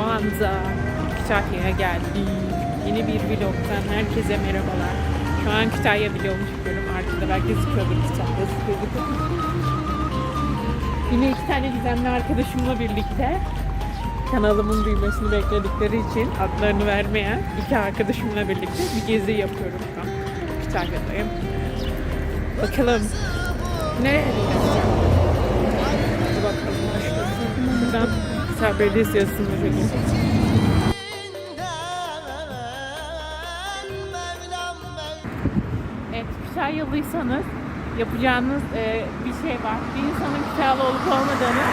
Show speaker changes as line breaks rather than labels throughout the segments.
anda Kütahya'ya geldik. Yeni bir vlogdan herkese merhabalar. Şu an Kütahya vlogunu çekiyorum. Arkada belki gözüküyordur Kütahya sıkıldık. Yine iki tane gizemli arkadaşımla birlikte kanalımın büyümesini bekledikleri için adlarını vermeyen iki arkadaşımla birlikte bir gezi yapıyorum şu an. Kütahya'dayım. Bakalım nereye gideceğim? Bakalım. Buradan Hisar Belediyesi yazısını çekeyim. Evet, Kütahyalıysanız yapacağınız e, bir şey var. Bir insanın Kütahyalı olup olmadığını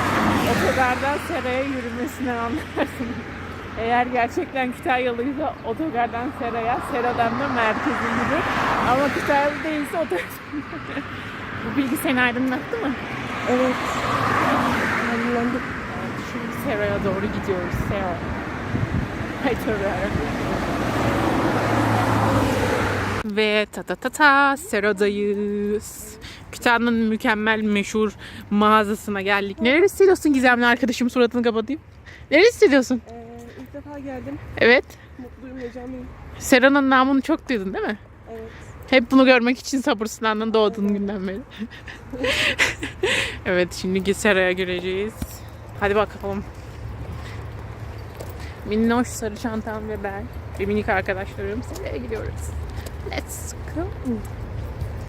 otogardan Sera'ya yürümesinden anlarsınız. Eğer gerçekten Kütahyalıysa otogardan Sera'ya, Sera'dan da merkeze. Ama Kütahyalı değilse otogardan Bu bilgi seni aydınlattı mı?
Evet. Anladım.
Şimdi Sera'ya doğru gidiyoruz. Sera. Hay tövbe. Ve ta ta ta ta Sera'dayız. Kütahya'nın mükemmel meşhur mağazasına geldik. Neler hissediyorsun Gizemli arkadaşım suratını kapatayım. Neler hissediyorsun?
Ee, ilk defa geldim.
Evet.
Mutluyum, heyecanlıyım.
Sera'nın namını çok duydun değil mi? Hep bunu görmek için sabırsızlandın doğduğun günden beri. evet şimdi Sera'ya gireceğiz. Hadi bakalım. Minnoş sarı çantam ve ben ve minik arkadaşlarım Sera'ya gidiyoruz. Let's go.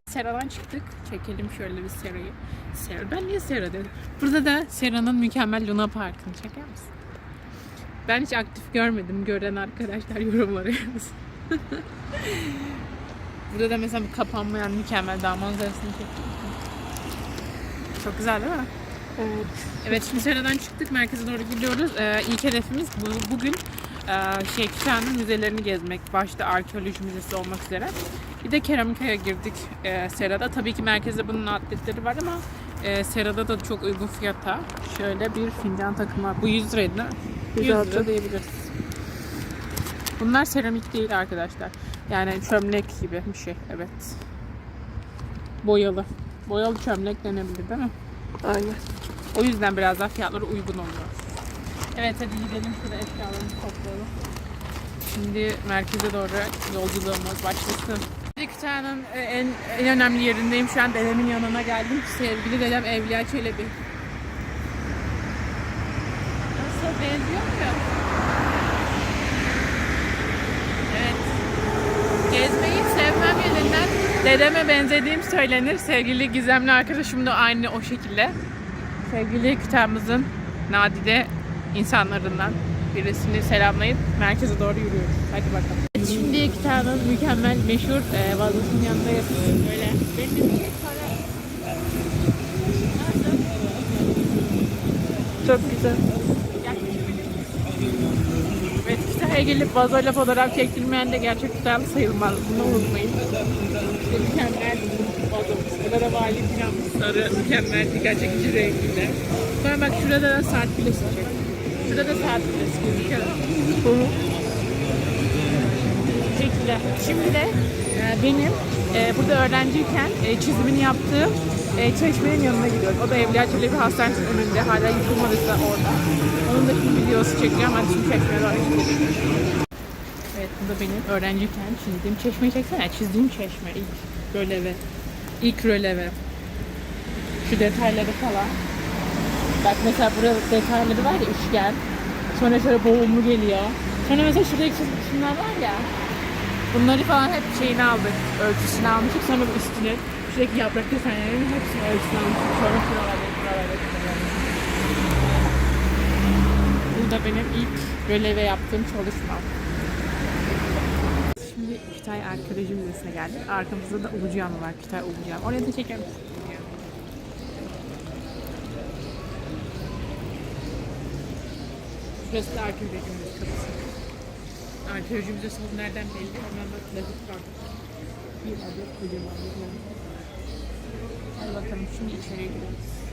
Sera'dan çıktık. Çekelim şöyle bir Sera'yı. Sera, ben niye Sera dedim? Burada da Sera'nın mükemmel Luna Park'ını çeker misin? Ben hiç aktif görmedim. Gören arkadaşlar yorumlara yazsın. Burada da mesela bu kapanmayan mükemmel dağ manzarasını çektim. Çok güzel değil mi?
Evet.
Evet şimdi Sera'dan çıktık merkeze doğru gidiyoruz. Ee, ilk hedefimiz bu, bugün e, şey Kütahya'nın müzelerini gezmek. Başta arkeoloji müzesi olmak üzere. Bir de Keramika'ya girdik e, Sera'da. Tabii ki merkezde bunun atletleri var ama e, Sera'da da çok uygun fiyata. Şöyle bir fincan takımı. Bu 100 liraydı değil mi? 100 lira diyebiliriz. Bunlar seramik değil arkadaşlar. Yani çömlek gibi bir şey. Evet. Boyalı. Boyalı çömlek denebilir değil mi?
Aynen.
O yüzden biraz daha fiyatları uygun oluyor. Evet hadi gidelim şurada eşyalarımızı toplayalım. Şimdi merkeze doğru yolculuğumuz başlasın. Kütahya'nın e, en, en önemli yerindeyim. Şu an dedemin yanına geldim. Sevgili dedem Evliya Çelebi. Nasıl benziyor mu? Dedeme benzediğim söylenir. Sevgili gizemli arkadaşım da aynı o şekilde. Sevgili Kütahya'mızın nadide insanlarından birisini selamlayıp merkeze doğru yürüyoruz. Hadi bakalım. Şimdi Kütahya'nın mükemmel meşhur e, vazosunun yanındayız. Böyle.
Çok güzel.
Evet Kütahya'ya gelip vazoyla fotoğraf çektirmeyen de gerçek Kütahyalı sayılmaz. Bunu unutmayın. İşte mükemmel vazomuz. Burada da vali planımız sarı, mükemmel, dikkat çekici renkli. Sonra bak şurada da saat kulesi çek. Şurada da saat kulesi gözüküyor. Şekilde. Şimdi de e, benim e, burada öğrenciyken e, çizimini yaptığım e, çeşmenin yanına gidiyorum. O da Evliya Çelebi Hastanesi'nin önünde. Hala yıkılmadıysa orada. Onun da şimdi videosu çekeceğim. Hadi şimdi çeşmeye doğru. Evet bu da benim öğrenciyken çizdiğim çeşmeyi çeksene. Çizdiğim çeşme ilk röleve. İlk röleve. Şu detayları falan. Bak mesela burada detayları var ya üçgen. Sonra şöyle boğumlu geliyor. Sonra mesela şuradaki çizgi kısımlar var ya. Bunları falan hep şeyini aldık. Ölçüsünü almıştık. Sonra üstüne şuradaki yaprak desenlerinin hepsini ölçüsünü almıştık. Sonra şuralarda, şuralarda, şuralarda. Bu da benim ilk röleve yaptığım çalışma. Kütahya Arkeoloji Müzesi'ne geldik. Arkamızda da Ulucahan var. Kütahya Ulucahan. Oraya da çekelim. Burası da Arkeoloji Müzesi kapısı. Arkeoloji Müzesi olduğu nereden belli? Hemen bak Lezit var. Bir adet kocaman bir. Hadi bakalım şimdi içeriye giriyoruz.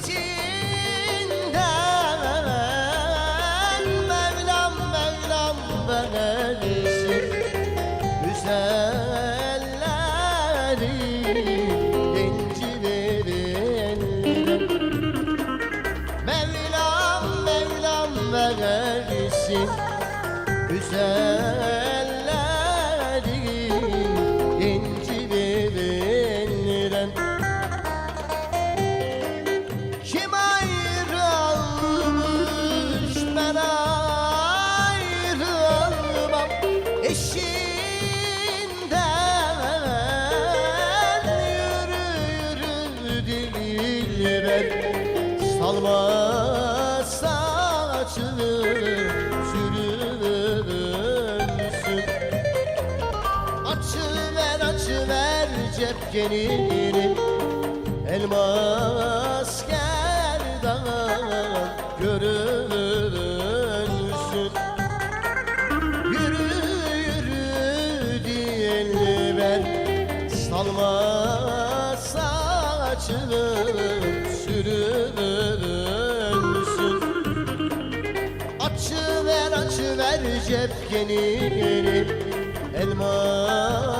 起。Açıver cepkenini Elmas gerdan görünsün Yürü yürü dilber Salma saçını sürünsün Açıver açıver cepkenini Elmas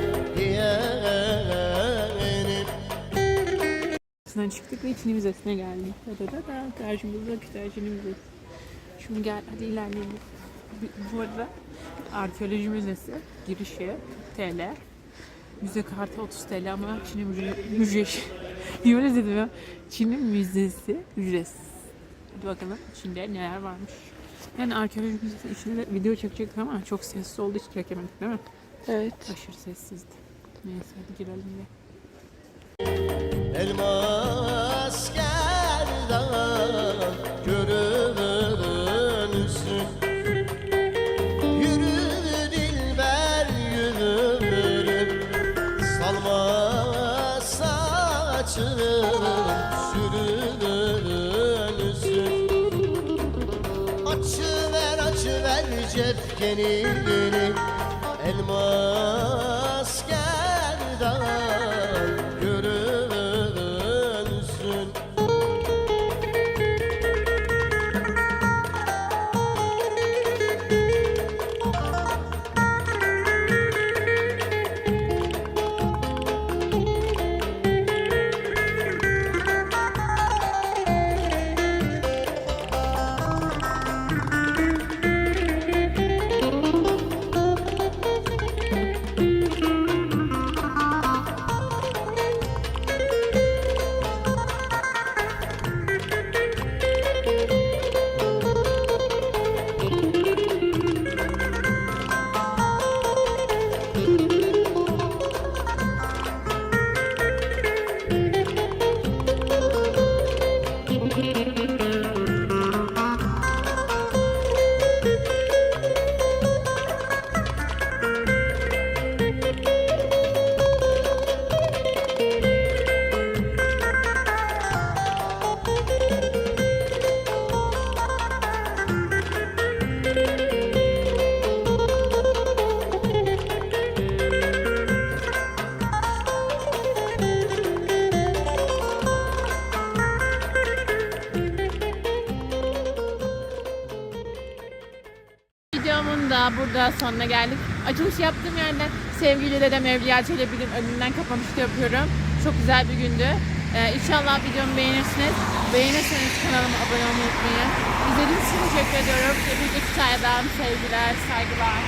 Müzesi'nden çıktık ve Çin'i Müzesi'ne geldik. Da da da da karşımızda Kütahya Müzesi. Şimdi gel hadi ilerleyelim. Bu- arada Arkeoloji Müzesi girişi TL. Müze kartı 30 TL ama Çin'in müze... müze Niye öyle dedim ya? Çin'in müzesi ücretsiz. Hadi bakalım içinde neler varmış. Yani arkeoloji müzesi içinde de video çekecektik ama çok sessiz olduğu için çekemedik değil mi?
Evet.
Aşırı sessizdi. Neyse hadi girelim de.
Elmas gerdan görünsün Yürü dilber yürü Salma saçını sürünsün Açıver açıver cepkenini Elmas
da burada sonuna geldik. Açılış yaptığım yerden sevgili dedem Evliya Çelebi'nin önünden kapanışta yapıyorum. Çok güzel bir gündü. Ee, inşallah videomu beğenirsiniz. Beğenirseniz kanalıma abone olmayı unutmayın. İzlediğiniz için teşekkür ediyorum. Hepinize iki tane sevgiler, saygılar.